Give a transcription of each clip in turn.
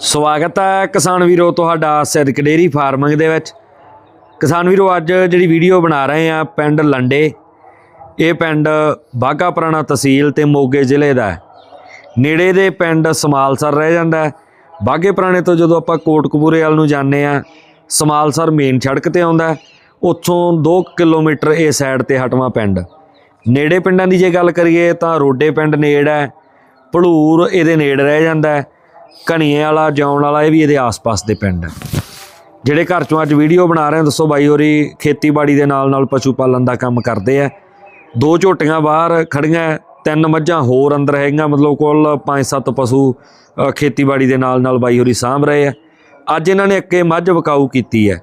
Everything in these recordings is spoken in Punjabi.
ਸਵਾਗਤ ਹੈ ਕਿਸਾਨ ਵੀਰੋ ਤੁਹਾਡਾ ਸਿਰਕ ਡੇਰੀ ਫਾਰਮਿੰਗ ਦੇ ਵਿੱਚ। ਕਿਸਾਨ ਵੀਰੋ, ਅੱਜ ਜਿਹੜੀ ਵੀਡੀਓ ਬਣਾ ਰਹੇ ਆ ਪਿੰਡ ਲੰਡੇ। ਇਹ ਪਿੰਡ ਬਾਘਾ ਪੁਰਾਣਾ ਤਹਿਸੀਲ ਤੇ ਮੋਗੇ ਜ਼ਿਲ੍ਹੇ ਦਾ ਹੈ। ਨੇੜੇ ਦੇ ਪਿੰਡ ਸਮਾਲਸਰ ਰਹਿ ਜਾਂਦਾ ਹੈ। ਬਾਘੇ ਪੁਰਾਣੇ ਤੋਂ ਜਦੋਂ ਆਪਾਂ ਕੋਟਕਪੂਰੇ ਵੱਲ ਨੂੰ ਜਾਂਦੇ ਆ ਸਮਾਲਸਰ ਮੇਨ ਸੜਕ ਤੇ ਆਉਂਦਾ ਉੱਥੋਂ 2 ਕਿਲੋਮੀਟਰ ਇਹ ਸਾਈਡ ਤੇ ਹਟਵਾਂ ਪਿੰਡ। ਨੇੜੇ ਪਿੰਡਾਂ ਦੀ ਜੇ ਗੱਲ ਕਰੀਏ ਤਾਂ ਰੋਡੇ ਪਿੰਡ ਨੇੜ ਹੈ, ਭਲੂਰ ਇਹਦੇ ਨੇੜ ਰਹਿ ਜਾਂਦਾ ਹੈ। ਘਣੀਏ ਵਾਲਾ, ਜੌਣ ਵਾਲਾ, ਇਹ ਵੀ ਇਹਦੇ ਆਸ-ਪਾਸ ਦੇ ਪਿੰਡ ਹੈ ਜਿਹੜੇ ਘਰ ਚੋਂ ਅੱਜ ਵੀਡੀਓ ਬਣਾ ਰਹੇ ਆ, ਦੱਸੋ ਬਾਈ ਹੋਰੀ, ਖੇਤੀਬਾੜੀ ਦੇ ਨਾਲ ਨਾਲ ਪਸ਼ੂ ਪਾਲਣ ਦਾ ਕੰਮ ਕਰਦੇ ਆ। ਦੋ ਝੋਟੀਆਂ ਬਾਹਰ ਖੜੀਆਂ, ਤਿੰਨ ਮੱਝਾਂ ਹੋਰ ਅੰਦਰ ਹੈਗੀਆਂ, ਮਤਲਬ ਕੁੱਲ 5-7 ਪਸ਼ੂ ਖੇਤੀਬਾੜੀ ਦੇ ਨਾਲ ਨਾਲ ਬਾਈ ਹੋਰੀ ਸਾਂਭ ਰਹੇ ਆ। ਅੱਜ ਇਹਨਾਂ ਨੇ ਇੱਕੇ ਮੱਝ ਵਿਕਾਊ ਕੀਤੀ ਹੈ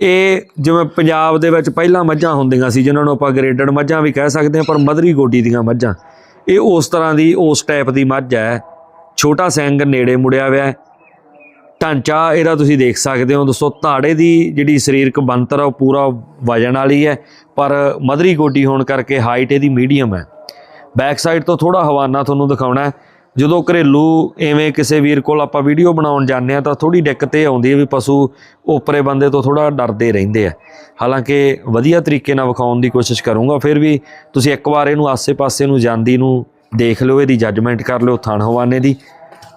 ਇਹ ਜਿਵੇਂ ਪੰਜਾਬ ਦੇ ਵਿੱਚ ਪਹਿਲਾਂ ਮੱਝਾਂ ਹੁੰਦੀਆਂ ਸੀ, ਜਿਨ੍ਹਾਂ ਨੂੰ ਆਪਾਂ ਗ੍ਰੇਡਡ ਮੱਝਾਂ ਵੀ ਕਹਿ ਸਕਦੇ ਹਾਂ ਪਰ ਮਧਰੀ ਗੋਡੀ ਦੀਆਂ ਮੱਝਾਂ। ਇਹ ਉਸ ਤਰ੍ਹਾਂ ਦੀ, ਉਸ ਟਾਈਪ ਦੀ ਮੱਝ ਹੈ ਛੋਟਾ ਸੈਂਗ ਨੇੜੇ ਮੁੜਿਆ ਹੋਇਆ ਹੈ। ਢਾਂਚਾ ਇਹਦਾ ਤੁਸੀਂ ਦੇਖ ਸਕਦੇ ਹੋ ਦੋਸਤੋ, ਧਾੜੇ ਦੀ ਜਿਹੜੀ ਸਰੀਰਕ ਬਣਤਰ ਆ, ਉਹ ਪੂਰਾ ਵਜਨ ਵਾਲੀ ਹੈ, ਪਰ ਮਧਰੀ ਗੋਡੀ ਹੋਣ ਕਰਕੇ ਹਾਈਟ ਇਹਦੀ ਮੀਡੀਅਮ ਹੈ। ਬੈਕ ਸਾਈਡ ਤੋਂ ਥੋੜਾ ਹਵਾਨਾ ਤੁਹਾਨੂੰ ਦਿਖਾਉਣਾ ਹੈ। ਜਦੋਂ ਘਰੇਲੂ ਐਵੇਂ ਕਿਸੇ ਵੀਰ ਕੋਲ ਆਪਾਂ ਵੀਡੀਓ ਬਣਾਉਣ ਜਾਂਦੇ ਆ ਤਾਂ ਥੋੜੀ ਦਿੱਕਤ ਇਹ ਆਉਂਦੀ ਹੈ ਵੀ ਪਸ਼ੂ ਉਪਰੇ ਬੰਦੇ ਤੋਂ ਥੋੜਾ ਡਰਦੇ ਰਹਿੰਦੇ ਆ। ਹਾਲਾਂਕਿ ਵਧੀਆ ਤਰੀਕੇ ਨਾਲ ਵਿਖਾਉਣ ਦੀ ਕੋਸ਼ਿਸ਼ ਕਰੂੰਗਾ, ਫਿਰ ਵੀ ਤੁਸੀਂ ਇੱਕ ਵਾਰ ਇਹਨੂੰ ਆਸੇ-ਪਾਸੇ ਨੂੰ, ਜਾਂਦੀ ਨੂੰ ਦੇਖ ਲਿਓ ਇਹਦੀ ਜੱਜਮੈਂਟ ਕਰ ਲਿਓ ਥਣ ਹਵਾਨੇ ਦੀ।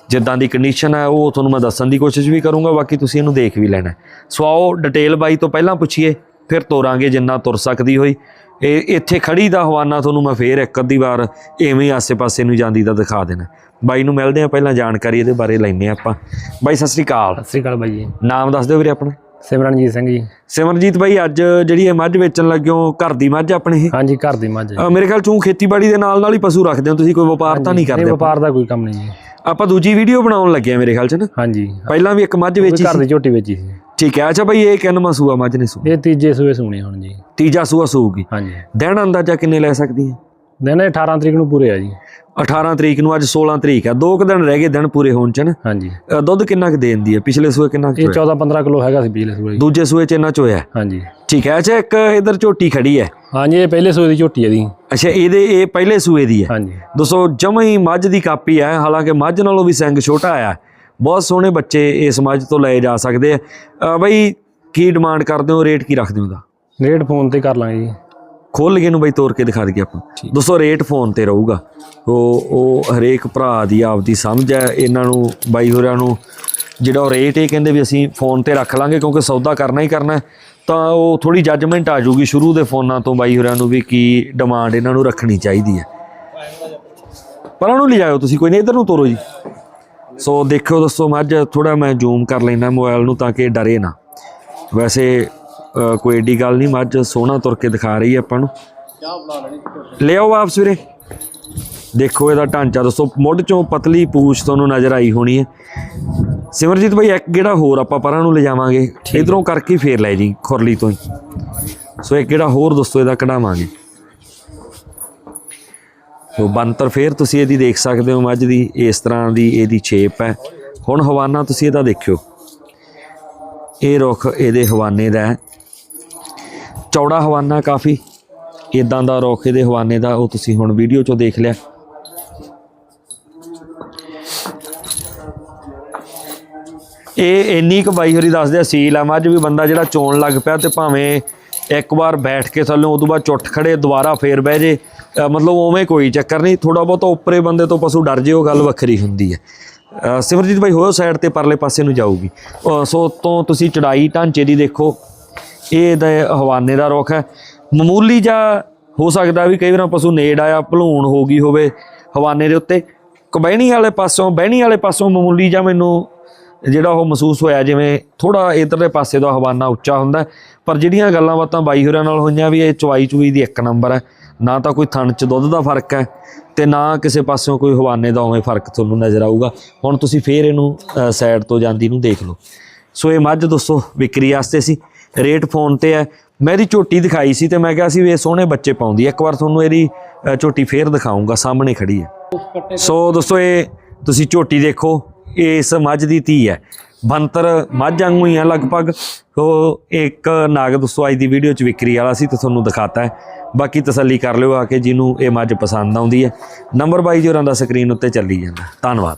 ਜਿੱਦਾਂ ਦੀ ਕੰਡੀਸ਼ਨ ਹੈ ਉਹ ਤੁਹਾਨੂੰ ਮੈਂ ਦੱਸਣ ਦੀ ਕੋਸ਼ਿਸ਼ ਵੀ ਕਰੂੰਗਾ ਬਾਕੀ ਤੁਸੀਂ ਇਹਨੂੰ ਦੇਖ ਵੀ ਲੈਣਾ। ਸੋ ਆਓ ਡਿਟੇਲ ਬਾਈ ਤੋਂ ਪਹਿਲਾਂ ਪੁੱਛੀਏ ਫਿਰ ਤੋਰਾਂਗੇ ਜਿੰਨਾ ਤੁਰ ਸਕਦੀ ਹੋਈ। ਇਹ ਇੱਥੇ ਖੜੀ ਦਾ ਹਵਾਨਾ ਤੁਹਾਨੂੰ ਮੈਂ ਫੇਰ ਇੱਕ ਅੱਧੀ ਵਾਰ ਐਵੇਂ ਆਸੇ-ਪਾਸੇ ਨੂੰ ਜਾਂਦੀ ਦਾ ਦਿਖਾ ਦੇਣਾ। ਬਾਈ ਨੂੰ ਮਿਲਦੇ ਆ ਪਹਿਲਾਂ ਜਾਣਕਾਰੀ ਇਹਦੇ ਬਾਰੇ ਲੈਣੇ ਆਪਾਂ। ਬਾਈ ਸਤਿ ਸ੍ਰੀ ਅਕਾਲ। ਸਤਿ ਸ੍ਰੀ ਅਕਾਲ ਬਾਈ ਜੀ। ਨਾਮ ਦੱਸ ਦਿਓ ਵੀਰੇ ਆਪਣਾ। ਸਿਮਰਨਜੀਤ ਸਿੰਘ ਜੀ। ਸਿਮਰਜੀਤ ਬਾਈ ਅੱਜ ਜਿਹੜੀ ਇਹ ਮੱਝ ਵੇਚਣ ਲੱਗਿਓ ਘਰ ਦੀ ਮੱਝ ਆਪਣੇ? ਇਹ ਹਾਂਜੀ ਘਰ ਦੀ ਮੱਝ ਹੈ ਮੇਰੇ ਖਿਆਲ ਚੋਂ ਖੇਤੀਬਾੜੀ ਦੇ ਨਾਲ ਨਾਲ ਹੀ ਪਸ਼ੂ ਰੱਖਦੇ ਹੋ ਤੁਸੀਂ ਕੋਈ ਵਪਾਰ ਤਾਂ ਨਹੀਂ ਕਰਦੇ ਵਪਾਰ ਦਾ ਕੋਈ ਕੰਮ ਨਹੀਂ ਜੀ। ਆਪਾਂ ਦੂਜੀ ਵੀਡੀਓ ਬਣਾਉਣ ਲੱਗੇ ਆ ਮੇਰੇ ਖਿਆਲ ਚ ਨਾ। ਹਾਂਜੀ। ਪਹਿਲਾਂ ਵੀ ਇੱਕ ਮੱਝ ਵੇਚੀ ਘਰ ਦੀ ਝੋਟੀ ਵੇਚੀ ਸੀ। ਠੀਕ ਹੈ ਅੱਛਾ ਬਈ ਇਹ ਕਿੰਨਵਾਂ ਸੂਆ ਮੱਝ ਨੇ ਸੂ ਇਹ ਤੀਜੇ ਸੂਏ ਸੂਣੇ ਹੁਣ ਜੀ। ਤੀਜਾ ਸੂਆ ਸੂਗੀ। ਹਾਂਜੀ। ਦਿਨ ਅੰਦਾਜ਼ਾ ਕਿੰਨੇ ਲੈ ਸਕਦੀ ਹੈ? ਦਿਨ ਇਹ 18 ਤਰੀਕ ਨੂੰ ਪੂਰੇ ਆ ਜੀ। 18 ਤਰੀਕ ਨੂੰ ਅੱਜ 16 ਤਰੀਕ ਹੈ ਦੋ ਕੁ ਦਿਨ ਰਹਿ ਗਏ ਦਿਨ ਪੂਰੇ ਹੋਣ ਚ ਨਾ। ਹਾਂਜੀ। ਦੁੱਧ ਕਿੰਨਾ ਕੁ ਦੇਣ ਦੀ ਹੈ ਪਿਛਲੇ ਸੂਏ ਕਿੰਨਾ ਕੁ ਇਹ ਹੋਇਆ 14 15 ਕਿਲੋ ਹੈਗਾ ਸੀ ਪਿਛਲੇ ਸੂਏ ਦੂਜੇ ਸੂਏ ਚ ਇੰਨਾ ਚ ਹੋਇਆ ਹਾਂਜੀ। ਠੀਕ ਹੈ ਅੱਛਾ ਇੱਕ ਇਧਰ ਝੋਟੀ ਖੜੀ ਹੈ। ਹਾਂਜੀ ਇਹ ਪਹਿਲੇ ਸੂਏ ਦੀ ਝੋਟੀ ਹੈ ਦੀ ਅੱਛਾ ਇਹਦੇ ਇਹ ਪਹਿਲੇ ਸੂਏ ਦੀ ਹੈ। ਹਾਂਜੀ। ਦੋਸਤੋ ਜਮਾਂ ਹੀ ਮੱਝ ਦੀ ਕਾਪੀ ਹੈ। ਹਾਲਾਂਕਿ ਮੱਝ ਨਾਲੋਂ ਵੀ ਸਿੰਗ ਛੋਟਾ ਆ। ਬਹੁਤ ਸੋਹਣੇ ਬੱਚੇ ਇਸ ਮੱਝ ਤੋਂ ਲਏ ਜਾ ਸਕਦੇ ਆ। ਬਈ ਕੀ ਡਿਮਾਂਡ ਕਰਦੇ ਹੋ? ਰੇਟ ਕੀ ਰੱਖਦੇ ਹੋ ਦਾ ਰੇਟ ਫੋਨ ਤੇ ਕਰ ਲਾਂਗੇ ਜੀ। ਖੋਲ ਕੇ ਨੂੰ ਬਈ ਤੋੜ ਕੇ ਦਿਖਾ ਦਈਏ ਆਪਾਂ। ਦੋਸਤੋ ਰੇਟ ਫੋਨ ਤੇ ਰਹੂਗਾ। ਉਹ ਉਹ ਹਰੇਕ ਭਰਾ ਦੀ ਆਪਦੀ ਸਮਝ ਹੈ ਇਹਨਾਂ ਨੂੰ ਬਾਈ ਹੋਰਾਂ ਨੂੰ। ਜਿਹੜਾ ਉਹ ਰੇਟ ਇਹ ਕਹਿੰਦੇ ਵੀ ਅਸੀਂ ਫੋਨ ਤੇ ਰੱਖ ਲਾਂਗੇ ਕਿਉਂਕਿ ਸੌਦਾ ਕਰਨਾ ਹੀ ਕਰਨਾ ਤਾਂ ਉਹ ਥੋੜੀ ਜੱਜਮੈਂਟ ਆ ਜਾਊਗੀ ਸ਼ੁਰੂ ਦੇ ਫੋਨਾਂ ਤੋਂ ਬਾਈ ਹੋਰਾਂ ਨੂੰ ਵੀ ਕੀ ਡਿਮਾਂਡ ਇਹਨਾਂ ਨੂੰ ਰੱਖਣੀ ਚਾਹੀਦੀ ਹੈ। ਪਰ ਉਹਨੂੰ ਲਿਜਾਓ ਤੁਸੀਂ ਕੋਈ ਨਹੀਂ ਇਧਰ ਨੂੰ ਤੋਰੋ ਜੀ। ਸੋ ਦੇਖਿਓ ਦੋਸਤੋ ਮੱਝ ਥੋੜਾ ਮੈਂ ਜ਼ੂਮ ਕਰ ਲੈਣਾ ਮੋਬਾਈਲ ਨੂੰ ਤਾਂ ਕਿ ਡਰੇ ਨਾ। ਵੈਸੇ ਕੋਈ ਏਡੀ ਗੱਲ ਨਹੀਂ ਮੱਝ ਸੋਹਣਾ ਤੁਰ ਕੇ ਦਿਖਾ ਰਹੀ ਹੈ ਆਪਾਂ ਨੂੰ। ਲਿਆਓ ਵਾਪਸ ਵੀਰੇ। ਦੇਖੋ ਇਹਦਾ ਢਾਂਚਾ ਦੱਸੋ ਮੁੱਢ ਚੋਂ ਪਤਲੀ ਪੂਛ ਤੁਹਾਨੂੰ ਨਜ਼ਰ ਆਈ ਹੋਣੀ ਹੈ। ਸਿਮਰਜੀਤ ਭਾਈ ਇੱਕ ਗੇੜਾ ਹੋਰ ਆਪਾਂ ਪਰਾਂ ਨੂੰ ਲਿਜਾਵਾਂਗੇ? ਇਧਰੋਂ ਕਰਕੇ ਫੇਰ ਲੈ ਜੀ ਖੁਰਲੀ ਤੋਂ ਹੀ। ਸੋ ਇੱਕ ਗੇੜਾ ਹੋਰ ਦੋਸਤੋ ਇਹਦਾ ਕਢਾਵਾਂਗੇ। ਸੋ ਬੰਤਰ ਫੇਰ ਤੁਸੀਂ ਇਹਦੀ ਦੇਖ ਸਕਦੇ ਹੋ ਮੱਝ ਦੀ ਇਸ ਤਰ੍ਹਾਂ ਦੀ ਇਹਦੀ ਛੇਪ ਹੈ। ਹੁਣ ਹਵਾਨਾ ਤੁਸੀਂ ਇਹਦਾ ਦੇਖਿਓ। ਇਹ ਰੁੱਖ ਇਹਦੇ ਹਵਾਨੇ ਦਾ ਹੈ। ਚੌੜਾ ਹਵਾਨਾ ਕਾਫੀ। ਇਦਾਂ ਦਾ ਰੁੱਖ ਦੇ ਹਵਾਨੇ ਦਾ ਉਹ ਤੁਸੀਂ ਹੁਣ ਵੀਡੀਓ 'ਚੋਂ ਦੇਖ ਲਿਆ। ਇਹ ਇੰਨੀ ਕੁ ਬਾਈ ਹੋਰੀ ਦੱਸਦੇ ਆ, ਸੀਲ ਆ। ਮੱਝ ਵੀ ਬੰਦਾ ਜਿਹੜਾ ਚੋਣ ਲੱਗ ਪਿਆ ਤੇ ਭਾਵੇਂ ਇੱਕ ਵਾਰ ਬੈਠ ਕੇ ਥੱਲੇ, ਉਦੋਂ ਬਾਅਦ ਚੁੱਟ ਖੜੇ, ਦੁਬਾਰਾ ਫੇਰ ਬਹਿ ਜੇ। ਮਤਲਬ ਉਵੇਂ ਕੋਈ ਚੱਕਰ ਨਹੀਂ ਥੋੜਾ ਬਹੁਤਾ ਉੱਪਰੇ ਬੰਦੇ ਤੋਂ ਪਸ਼ੂ ਡਰ ਜੇ, ਉਹ ਗੱਲ ਵੱਖਰੀ ਹੁੰਦੀ ਹੈ। ਸਿਮਰਜੀਤ ਭਾਈ ਹੋਇਓ ਸਾਈਡ ਤੇ ਪਰਲੇ ਪਾਸੇ ਨੂੰ ਜਾਊਗੀ। ਸੋ ਤੋਂ ਤੁਸੀਂ ਚੜਾਈ ਢਾਂਚੇ ਦੀ ਦੇਖੋ ਇਹ ਇਹਦਾ ਹਵਾਨੇ ਦਾ ਰੁੱਖ ਹੈ। ਮਾਮੂਲੀ ਜਾਂ ਹੋ ਸਕਦਾ ਵੀ ਕਈ ਵਾਰ ਪਸ਼ੂ ਨੇੜ ਆਇਆ, ਭਲੂਣ ਹੋ ਗਈ ਹੋਵੇ ਹਵਾਨੇ ਦੇ ਉੱਤੇ। ਕਬੈਣੀ ਵਾਲੇ ਪਾਸੋਂ, ਬਹਿਣੀ ਵਾਲੇ ਪਾਸੋਂ ਮਾਮੂਲੀ ਜਾਂ ਮੈਨੂੰ ਜਿਹੜਾ ਉਹ ਮਹਿਸੂਸ ਹੋਇਆ, ਜਿਵੇਂ ਥੋੜਾ ਇਧਰਲੇ ਪਾਸੇ ਦਾ ਹਵਾਨਾ ਉੱਚਾ ਹੁੰਦਾ ਪਰ ਜਿਹੜੀਆਂ ਗੱਲਾਂ ਬਾਤਾਂ ਬਾਈ ਹੋਰਾਂ ਨਾਲ ਹੋਈਆਂ ਵੀ ਇਹ ਚਵਾਈ ਚੁਈ ਦੀ ਇੱਕ ਨੰਬਰ ਹੈ। ਨਾ ਤਾਂ ਕੋਈ ਥਣ ਚ ਦੁੱਧ ਦਾ ਫ਼ਰਕ ਹੈ ਤੇ ਨਾ ਕਿਸੇ ਪਾਸਿਓਂ ਕੋਈ ਹਵਾਨੇ ਦਾ ਉਵੇਂ ਫ਼ਰਕ ਤੁਹਾਨੂੰ ਨਜ਼ਰ ਆਊਗਾ। ਹੁਣ ਤੁਸੀਂ ਫੇਰ ਇਹਨੂੰ ਸਾਈਡ ਤੋਂ ਜਾਂਦੀ ਨੂੰ ਦੇਖ ਲਓ। ਸੋ ਇਹ ਮੱਝ ਦੋਸਤੋ, ਵਿਕਰੀ ਵਾਸਤੇ ਸੀ। ਰੇਟ ਫੋਨ ਤੇ ਹੈ। ਮੈਂ ਇਹਦੀ ਝੋਟੀ ਦਿਖਾਈ ਸੀ ਤੇ ਮੈਂ ਕਿਹਾ ਸੀ ਵੀ ਇਹ ਸੋਹਣੇ ਬੱਚੇ ਪਾਉਂਦੀ ਹੈ। ਇੱਕ ਵਾਰ ਤੁਹਾਨੂੰ ਇਹਦੀ ਝੋਟੀ ਫੇਰ ਦਿਖਾਉਂਗਾ। ਸਾਹਮਣੇ ਖੜੀ ਹੈ। ਸੋ ਦੋਸਤੋ, ਇਹ ਤੁਸੀਂ ਝੋਟੀ ਦੇਖੋ। ਇਹ ਇਸ ਮੱਝ ਦੀ ਧੀ ਹੈ। ਬੰਤਰ ਮੱਝ ਵਾਂਗੂ ਹੀ ਆ ਲਗਭਗ। ਉਹ ਇੱਕ ਨਾਗ ਦੋਸਤੋ, ਅੱਜ ਦੀ ਵੀਡੀਓ ਚ ਵਿਕਰੀ ਵਾਲਾ ਸੀ ਤੇ ਤੁਹਾਨੂੰ ਦਿਖਾਤਾ ਹੈ। ਬਾਕੀ ਤਸੱਲੀ ਕਰ ਲਿਓ ਆ ਕੇ ਜਿਹਨੂੰ ਇਹ ਮੱਝ ਪਸੰਦ ਆਉਂਦੀ ਹੈ। ਨੰਬਰ ਬਾਈ ਜੀ ਹੋਰਾਂ ਦਾ ਸਕਰੀਨ ਉੱਤੇ ਚੱਲੀ ਜਾਂਦਾ। ਧੰਨਵਾਦ।